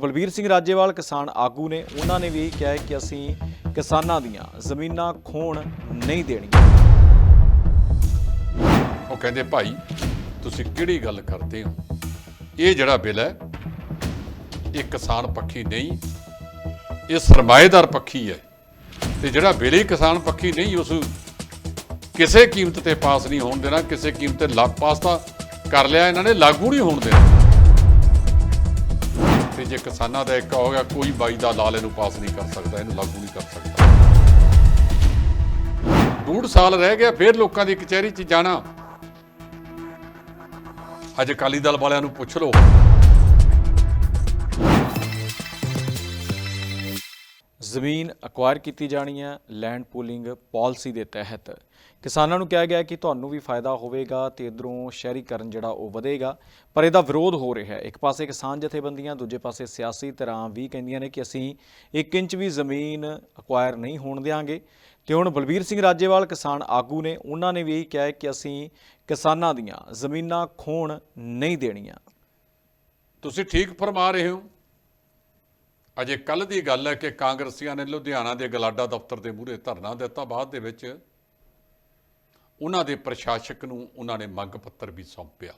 ਬਲਬੀਰ ਸਿੰਘ ਰਾਜੇਵਾਲ, ਕਿਸਾਨ ਆਗੂ ਨੇ, ਉਹਨਾਂ ਨੇ ਵੀ ਇਹ ਕਿਹਾ ਹੈ ਕਿ ਅਸੀਂ ਕਿਸਾਨਾਂ ਦੀਆਂ ਜ਼ਮੀਨਾਂ ਖੋਣ ਨਹੀਂ ਦੇਣੀਆਂ। ਉਹ ਕਹਿੰਦੇ, ਭਾਈ, ਤੁਸੀਂ ਕਿਹੜੀ ਗੱਲ ਕਰਦੇ ਹੋ? ਇਹ ਜਿਹੜਾ ਬਿੱਲ ਹੈ, ਇਹ ਕਿਸਾਨ ਪੱਖੀ ਨਹੀਂ, ਇਹ ਸਰਮਾਏਦਾਰ ਪੱਖੀ ਹੈ। ਤੇ ਜਿਹੜਾ ਬਿੱਲ ਹੀ ਕਿਸਾਨ ਪੱਖੀ ਨਹੀਂ, ਉਸ ਕਿਸੇ ਕੀਮਤ ਤੇ ਪਾਸ ਨਹੀਂ ਹੋਣ ਦੇਣਾ, ਕਿਸੇ ਕੀਮਤ ਤੇ ਲਾ, ਪਾਸ ਤਾਂ ਕਰ ਲਿਆ ਇਹਨਾਂ ਨੇ, ਲਾਗੂ ਨਹੀਂ ਹੋਣ ਦੇਣਾ। ਤੇ ਜੇ ਕਿਸਾਨਾਂ ਦਾ ਇੱਕ ਹੋ ਗਿਆ ਕੋਈ ਬਾਈ ਦਾ ਲਾਲ ਇਹਨੂੰ ਪਾਸ ਨਹੀਂ ਕਰ ਸਕਦਾ, ਇਹਨੂੰ ਲਾਗੂ ਨਹੀਂ ਕਰ ਸਕਦਾ। ਡੂਢ ਸਾਲ ਰਹਿ ਗਿਆ, ਫਿਰ ਲੋਕਾਂ ਦੀ ਕਚਹਿਰੀ 'ਚ ਜਾਣਾ। ਅੱਜ ਅਕਾਲੀ ਦਲ ਵਾਲਿਆਂ ਨੂੰ ਪੁੱਛ ਲਓ। ਜ਼ਮੀਨ ਅਕਵਾਇਰ ਕੀਤੀ ਜਾਣੀ ਹੈ, ਲੈਂਡ ਪੂਲਿੰਗ ਪਾਲਿਸੀ ਦੇ ਤਹਿਤ। ਕਿਸਾਨਾਂ ਨੂੰ ਕਿਹਾ ਗਿਆ ਕਿ ਤੁਹਾਨੂੰ ਵੀ ਫਾਇਦਾ ਹੋਵੇਗਾ ਤੇ ਇਧਰੋਂ ਸ਼ਹਿਰੀਕਰਨ ਜਿਹੜਾ ਉਹ ਵਧੇਗਾ, ਪਰ ਇਹਦਾ ਵਿਰੋਧ ਹੋ ਰਿਹਾ ਹੈ। ਇੱਕ ਪਾਸੇ ਕਿਸਾਨ ਜਥੇਬੰਦੀਆਂ, ਦੂਜੇ ਪਾਸੇ ਸਿਆਸੀ ਧਿਰਾਂ ਵੀ ਕਹਿੰਦੀਆਂ ਨੇ ਕਿ ਅਸੀਂ 1 ਇੰਚ ਵੀ ਜ਼ਮੀਨ ਅਕਵਾਇਰ ਨਹੀਂ ਹੋਣ ਦੇਵਾਂਗੇ ਤੇ ਹੁਣ ਬਲਬੀਰ ਸਿੰਘ ਰਾਜੇਵਾਲ, ਕਿਸਾਨ ਆਗੂ ਨੇ, ਉਹਨਾਂ ਨੇ ਵੀ ਇਹੀ ਕਿਹਾ ਕਿ ਅਸੀਂ ਕਿਸਾਨਾਂ ਦੀਆਂ ਜ਼ਮੀਨਾਂ ਖੋਣ ਨਹੀਂ ਦੇਣੀਆਂ। ਤੁਸੀਂ ਠੀਕ ਫਰਮਾ ਰਹੇ ਹੋ? ਅਜੇ ਕੱਲ ਦੀ ਗੱਲ ਹੈ ਕਿ ਕਾਂਗਰਸੀਆਂ ਨੇ ਲੁਧਿਆਣਾ ਦੇ ਗਲਾਡਾ ਦਫ਼ਤਰ ਦੇ ਮੂਹਰੇ ਧਰਨਾ ਦਿੱਤਾ, ਬਾਅਦ ਦੇ ਵਿੱਚ ਉਹਨਾਂ ਦੇ ਪ੍ਰਸ਼ਾਸਕ ਨੂੰ ਉਹਨਾਂ ਨੇ ਮੰਗ ਪੱਤਰ ਵੀ ਸੌਂਪਿਆ।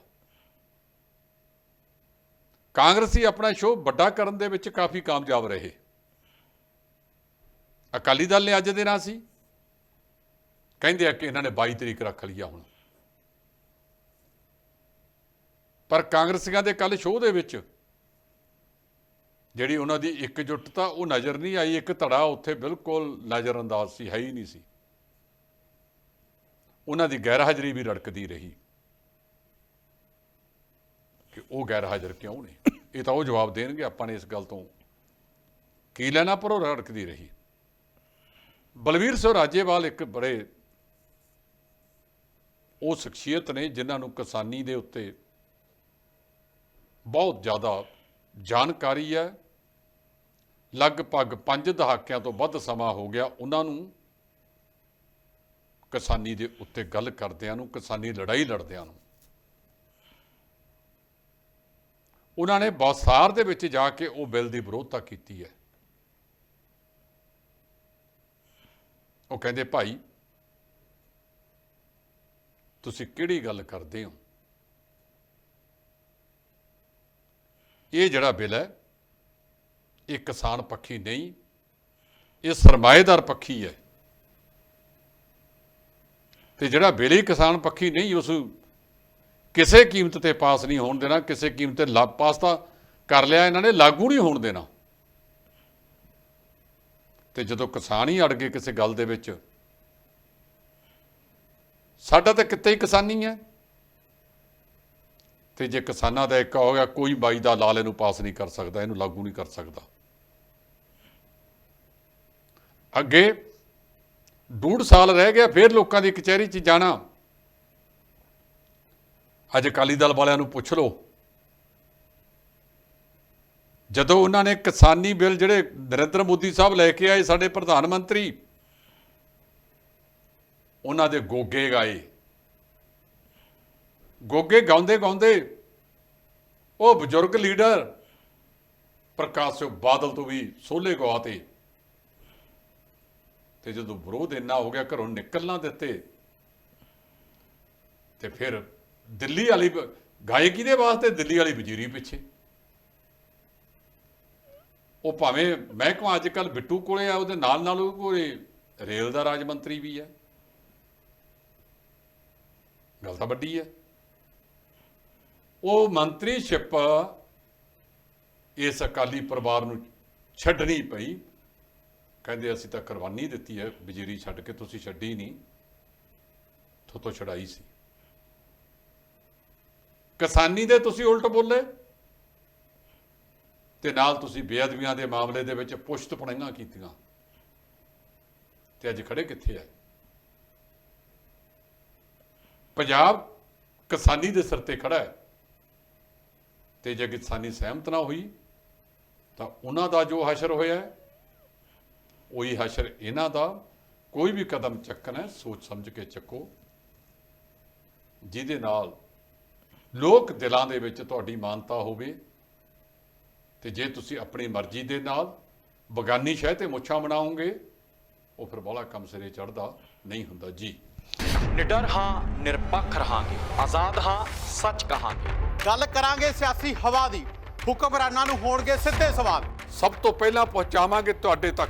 ਕਾਂਗਰਸੀ ਆਪਣਾ ਸ਼ੋਅ ਵੱਡਾ ਕਰਨ ਦੇ ਵਿੱਚ ਕਾਫੀ ਕਾਮਯਾਬ ਰਹੇ। ਅਕਾਲੀ ਦਲ ਨੇ ਅੱਜ ਦੇ ਨਾਲ ਸੀ। ਕਹਿੰਦੇ ਆ ਕਿ ਇਹਨਾਂ ਨੇ 22 ਤਰੀਕ ਰੱਖ ਲਿਆ ਹੁਣ। ਪਰ ਕਾਂਗਰਸੀਆਂ ਦੇ ਕੱਲ ਸ਼ੋਅ ਦੇ ਵਿੱਚ ਜਿਹੜੀ ਉਹਨਾਂ ਦੀ ਇਕਜੁੱਟਤਾ ਉਹ ਨਜ਼ਰ ਨਹੀਂ ਆਈ, ਇੱਕ ਧੜਾ ਉੱਥੇ ਬਿਲਕੁਲ ਨਜ਼ਰਅੰਦਾਜ਼ ਸੀ, ਹੈ ਹੀ ਨਹੀਂ ਸੀ। ਉਹਨਾਂ ਦੀ ਗੈਰ ਹਾਜ਼ਰੀ ਵੀ ਰੜਕਦੀ ਰਹੀ ਕਿ ਉਹ ਗੈਰ ਹਾਜ਼ਰ ਕਿਉਂ ਨੇ? ਇਹ ਤਾਂ ਉਹ ਜਵਾਬ ਦੇਣਗੇ, ਆਪਾਂ ਨੇ ਇਸ ਗੱਲ ਤੋਂ ਕੀ ਲੈਣਾ, ਪਰ ਉਹ ਰੜਕਦੀ ਰਹੀ। ਬਲਵੀਰ ਸਿੰਘ ਰਾਜੇਵਾਲ ਇੱਕ ਬੜੇ ਉਹ ਸ਼ਖਸੀਅਤ ਨੇ, ਜਿਨ੍ਹਾਂ ਨੂੰ ਕਿਸਾਨੀ ਦੇ ਉੱਤੇ ਬਹੁਤ ਜ਼ਿਆਦਾ ਜਾਣਕਾਰੀ ਹੈ। ਲਗਭਗ 5 ਦਹਾਕਿਆਂ ਤੋਂ ਵੱਧ ਸਮਾਂ ਹੋ ਗਿਆ, ਉਹਨਾਂ ਨੂੰ ਕਿਸਾਨੀ ਦੇ ਉੱਤੇ ਗੱਲ ਕਰਦਿਆਂ ਨੂੰ, ਕਿਸਾਨੀ ਲੜਾਈ ਲੜਦਿਆਂ ਨੂੰ। ਉਹਨਾਂ ਨੇ ਬੌਸਾਰ ਦੇ ਵਿੱਚ ਜਾ ਕੇ ਉਹ ਬਿੱਲ ਦੀ ਵਿਰੋਧਤਾ ਕੀਤੀ ਹੈ। ਉਹ ਕਹਿੰਦੇ, ਭਾਈ, ਤੁਸੀਂ ਕਿਹੜੀ ਗੱਲ ਕਰਦੇ ਹੋ? ਇਹ ਜਿਹੜਾ ਬਿੱਲ ਹੈ, ਇਹ ਕਿਸਾਨ ਪੱਖੀ ਨਹੀਂ, ਇਹ ਸਰਮਾਏਦਾਰ ਪੱਖੀ ਹੈ। ਤੇ ਜਿਹੜਾ ਬਿੱਲ ਕਿਸਾਨ ਪੱਖੀ ਨਹੀਂ, ਉਸ ਕਿਸੇ ਕੀਮਤ ਤੇ ਪਾਸ ਨਹੀਂ ਹੋਣ ਦੇਣਾ, ਕਿਸੇ ਕੀਮਤ ਤੇ ਲਾ ਪਾਸ ਤਾਂ ਕਰ ਲਿਆ, ਇਹਨਾਂ ਨੇ ਲਾਗੂ ਨਹੀਂ ਹੋਣ ਦੇਣਾ। ਤੇ ਜਦੋਂ ਕਿਸਾਨ ਹੀ ਅੜ ਗਏ ਕਿਸੇ ਗੱਲ ਦੇ ਵਿੱਚ, ਸਾਡਾ ਤਾਂ ਕਿਤੇ ਹੀ ਕਿਸਾਨੀ ਹੈ। ਤੇ ਜੇ ਕਿਸਾਨਾਂ ਦਾ ਇੱਕ ਹੋ ਗਿਆ ਕੋਈ ਬਾਈ ਦਾ ਲਾਲ ਇਹਨੂੰ ਪਾਸ ਨਹੀਂ ਕਰ ਸਕਦਾ, ਇਹਨੂੰ ਲਾਗੂ ਨਹੀਂ ਕਰ ਸਕਦਾ। ਅੱਗੇ ਡੂਢ ਸਾਲ ਰਹਿ ਗਿਆ, ਫਿਰ ਲੋਕਾਂ ਦੀ ਕਚਹਿਰੀ 'ਚ ਜਾਣਾ। ਅੱਜ ਅਕਾਲੀ ਦਲ ਵਾਲਿਆਂ ਨੂੰ ਪੁੱਛ ਲਓ। ਜਦੋਂ ਉਹਨਾਂ ਨੇ ਕਿਸਾਨੀ ਬਿੱਲ ਜਿਹੜੇ ਨਰਿੰਦਰ ਮੋਦੀ ਸਾਹਿਬ ਲੈ ਕੇ ਆਏ ਸਾਡੇ ਪ੍ਰਧਾਨ ਮੰਤਰੀ, ਉਹਨਾਂ ਦੇ ਗੋਗੇ ਗਾਏ। ਗੋਗੇ ਗਾਉਂਦੇ ਗਾਉਂਦੇ ਉਹ ਬਜ਼ੁਰਗ ਲੀਡਰ ਪ੍ਰਕਾਸ਼ ਸਿੰਘ ਬਾਦਲ ਤੋਂ ਵੀ ਸੋਲੇ ਗਵਾਤੇ ਤੇ ਜਦੋਂ ਵਿਰੋਧ ਇੰਨਾ ਹੋ ਗਿਆ, ਘਰੋਂ ਨਿਕਲਣਾ ਦਿੱਤੇ ਤੇ ਫਿਰ ਦਿੱਲੀ ਵਾਲੀ ਗਾਇਕੀ ਦੇ ਵਾਸਤੇ? ਦਿੱਲੀ ਵਾਲੀ ਵਜ਼ੀਰੀ ਪਿੱਛੇ। ਉਹ ਭਾਵੇਂ ਮਹਿਕਮਾ ਅੱਜ ਕੱਲ ਬਿੱਟੂ ਕੋਲੇ ਆ, ਉਹਦੇ ਨਾਲ ਨਾਲ ਉਹ ਕੋਲੇ ਰੇਲ ਦਾ ਰਾਜ ਮੰਤਰੀ ਵੀ ਹੈ ਗੱਲ ਤਾਂ ਵੱਡੀ ਹੈ ਉਹ ਮੰਤਰੀਸ਼ਿਪ ਇਸ ਅਕਾਲੀ ਪਰਿਵਾਰ ਨੂੰ ਛੱਡਣੀ ਪਈ। ਕਹਿੰਦੇ ਅਸੀਂ ਤਾਂ ਕੁਰਬਾਨੀ ਦਿੱਤੀ ਹੈ ਵਜ਼ੀਰੀ ਛੱਡ ਕੇ ਤੁਸੀਂ ਛੱਡੀ ਨਹੀਂ। ਥੋਤੋਂ ਛੜਾਈ ਸੀ। ਕਿਸਾਨੀ ਦੇ ਤੁਸੀਂ ਉਲਟ ਬੋਲੇ। ਤੇ ਨਾਲ ਤੁਸੀਂ ਬੇਅਦਬੀਆਂ ਦੇ ਮਾਮਲੇ ਦੇ ਵਿੱਚ ਪੁਸ਼ਤ ਪਣੀਆਂ ਕੀਤੀਆਂ। ਤੇ ਅੱਜ ਖੜੇ ਕਿੱਥੇ ਆ? ਪੰਜਾਬ ਕਿਸਾਨੀ ਦੇ ਸਿਰ ਤੇ ਖੜਾ ਹੈ। ਤੇ ਜੇ ਕਿਸਾਨੀ ਸਹਿਮਤ ਨਾ ਹੋਈ ਤਾਂ ਉਹਨਾਂ ਦਾ ਜੋ ਹਸ਼ਰ ਹੋਇਆ ਹੈ, ਉਹੀ ਹਸ਼ਰ ਇਹਨਾਂ ਦਾ ਕੋਈ ਵੀ ਕਦਮ ਚੱਕਣਾ ਸੋਚ ਸਮਝ ਕੇ ਚੱਕੋ। ਜਿਹਦੇ ਨਾਲ ਲੋਕ ਦਿਲਾਂ ਦੇ ਵਿੱਚ ਤੁਹਾਡੀ ਮਾਨਤਾ ਹੋਵੇ ਤੇ ਜੇ ਤੁਸੀਂ ਆਪਣੀ ਮਰਜ਼ੀ ਦੇ ਨਾਲ ਬਗਾਨੀ ਸ਼ਹਿ ਤੇ ਮੁੱਛਾਂ ਬਣਾਓਗੇ ਉਹ ਫਿਰ ਬੋਲਾ ਕੰਮ ਸਿਰੇ ਚੜਦਾ ਨਹੀਂ ਹੁੰਦਾ। ਜੀ। ਨਿਡਰ ਹਾਂ ਨਿਰਪੱਖ ਰਹਾਂਗੇ। ਆਜ਼ਾਦ ਹਾਂ ਸੱਚ ਕਹਾਂਗੇ। ਗੱਲ ਕਰਾਂਗੇ ਸਿਆਸੀ ਹਵਾ ਦੀ। ਹੁਕਮਰਾਨਾਂ ਨੂੰ ਹੋਣਗੇ ਸਿੱਧੇ ਸਵਾਲ। ਸਭ ਤੋਂ ਪਹਿਲਾਂ ਪਹੁੰਚਾਵਾਂਗੇ ਤੁਹਾਡੇ ਤੱਕ।